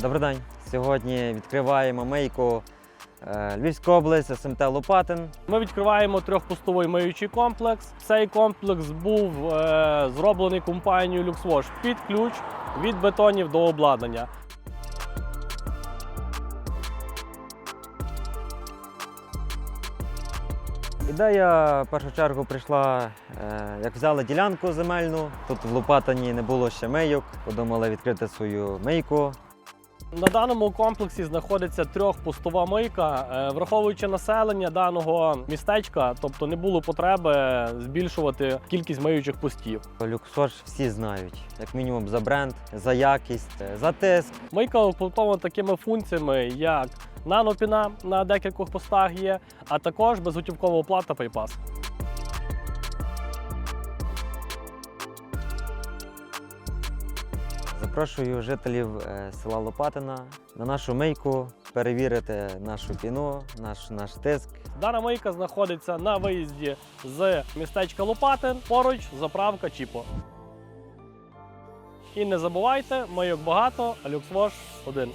Добрий день. Сьогодні відкриваємо мийку е, Львівська область, СМТ Лопатин. Ми відкриваємо трьохпустовий миючий комплекс. Цей комплекс був е, зроблений компанією LuxWash під ключ від бетонів до обладнання. Ідея в першу чергу прийшла, е, як взяли ділянку земельну. Тут в Лопатані не було ще мийок. Подумали відкрити свою мийку. На даному комплексі знаходиться трьохпустова мийка. Е, Враховуючи населення даного містечка, тобто не було потреби збільшувати кількість миючих пустів. Люксош всі знають, як мінімум за бренд, за якість, е, за тиск. Мийка укомплектована такими функціями, як нанопіна на декількох постах є, а також безготівкова оплата PayPass. Запрошую жителів е, села Лопатина на нашу мийку перевірити нашу піну, наш, наш тиск. Дана мийка знаходиться на виїзді з містечка Лопатин, поруч заправка Чіпо. І не забувайте, мийок багато, а люксвош один.